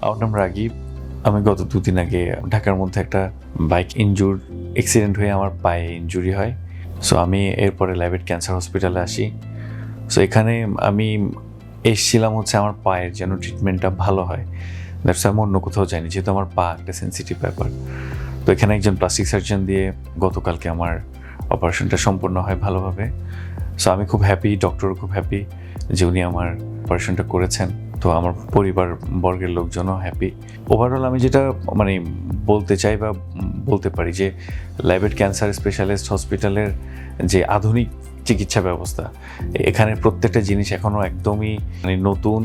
আমার নাম রাগিব আমি গত দুদিন আগে ঢাকার মধ্যে একটা বাইক ইনজুর অ্যাক্সিডেন্ট হয়ে আমার পায়ে ইনজুরি হয়। সো আমি এরপরে ল্যাবেট ক্যান্সার হসপিটালে আসি। সো এখানে আমি এসছিলাম হচ্ছে আমার পায়ের যেন ট্রিটমেন্টটা ভালো হয়। দ্যাটস আমি অন্য কোথাও যাইনি, যেহেতু আমার পা একটা সেন্সিটিভ ব্যাপার। তো এখানে একজন প্লাস্টিক সার্জন দিয়ে গতকালকে আমার অপারেশনটা সম্পূর্ণ হয় ভালোভাবে। সো আমি খুব হ্যাপি ডক্টরও খুব হ্যাপি যে উনি আমার অপারেশনটা করেছেন। তো আমার পরিবার বর্গের লোকজনও হ্যাপি ওভারঅল আমি যেটা মানে বলতে চাই বা বলতে পারি যে ল্যাবেট ক্যান্সার স্পেশালিস্ট হসপিটালের যে আধুনিক চিকিৎসা ব্যবস্থা এখানে প্রত্যেকটা জিনিস এখনও একদমই মানে নতুন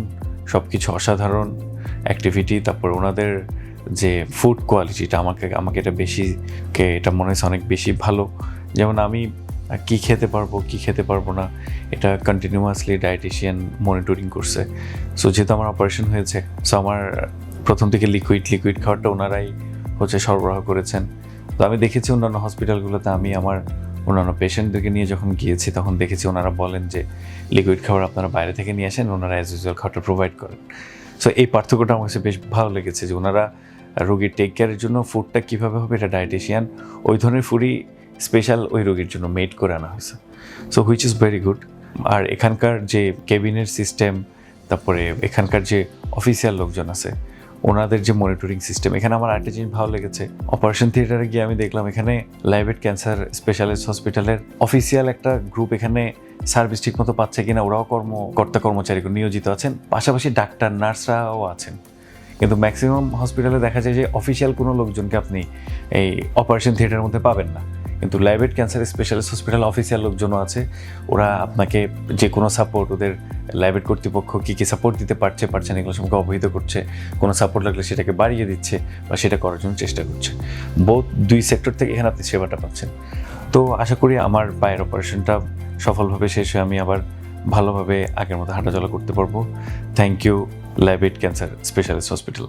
সব কিছু অসাধারণ অ্যাক্টিভিটি তারপর ওনাদের যে ফুড কোয়ালিটিটা আমাকে আমাকে এটা বেশি, কে এটা মনে হচ্ছে অনেক বেশি ভালো। যেমন আমি কি খেতে পারব, কি খেতে পারব না, এটা কন্টিনিউয়াসলি ডায়েটিশিয়ান মনিটরিং করছে। সো যেহেতু আমার অপারেশন হয়েছে সো আমার প্রথম থেকে লিকুইড লিকুইড খাবারটা ওনারাই হচ্ছে সরবরাহ করেছেন। তো আমি দেখেছি অন্যান্য হসপিটালগুলোতে আমি আমার অন্যান্য পেশেন্টদেরকে নিয়ে যখন গিয়েছি, তখন দেখেছি ওনারা বলেন যে লিকুইড খাবার আপনারা বাইরে থেকে নিয়ে আসেন, ওনারা অ্যাজ ইউজুয়াল খাবারটা প্রোভাইড করেন। সো এই পার্থক্যটা আমার কাছে বেশ ভালো লেগেছে যে, ওনারা রোগীর টেক কেয়ারের জন্য ফুডটা কীভাবে হবে, এটা ডায়েটিশিয়ান ওই ধরনের ফুডই স্পেশাল ওই রোগীর জন্য মেড করে আনা হয়েছে। So which is very good আর এখানকার যে কেবিনের সিস্টেম তারপরে এখানকার যে অফিসিয়াল লোকজন আছে, ওনাদের যে মনিটরিং সিস্টেম এখানে আমার আরেকটা জিনিস ভালো লেগেছে। অপারেশন থিয়েটারে গিয়ে আমি দেখলাম, এখানে লাইভেট ক্যান্সার স্পেশালিস্ট হসপিটালের অফিসিয়াল একটা গ্রুপ এখানে সার্ভিস ঠিকমতো পাচ্ছে কিনা, ওরাও কর্ম, কর্তা কর্মচারী নিয়োজিত আছেন। পাশাপাশি ডাক্তার, নার্সরাও আছেন। কিন্তু ম্যাক্সিমাম হসপিটালে দেখা যায় যে অফিসিয়াল কোনো লোকজনকে আপনি এই অপারেশন থিয়েটারের মধ্যে পাবেন না। কিন্তু লাইভেট ক্যান্সার স্পেশালিস্ট হসপিটাল অফিসিয়াল লোকজনও আছে। ওরা আপনাকে যে কোনো সাপোর্ট ওদের লাইভেট কর্তৃপক্ষ কী কী সাপোর্ট দিতে পারছে পারছে না, এগুলো সম্পর্কে অবহিত করছে। কোনো সাপোর্ট লাগলে সেটাকে বাড়িয়ে দিচ্ছে বা সেটা করার জন্য চেষ্টা করছে। বোধ দুই সেক্টর থেকে এখানে আপনি সেবাটা পাচ্ছেন। তো আশা করি আমার পায়ের অপারেশনটা সফলভাবে শেষ হয়ে আমি আবার ভালোভাবে আগের মতো হাঁটাচলা করতে পারব। থ্যাংক ইউ লাইভেট ক্যান্সার স্পেশালিস্ট হসপিটাল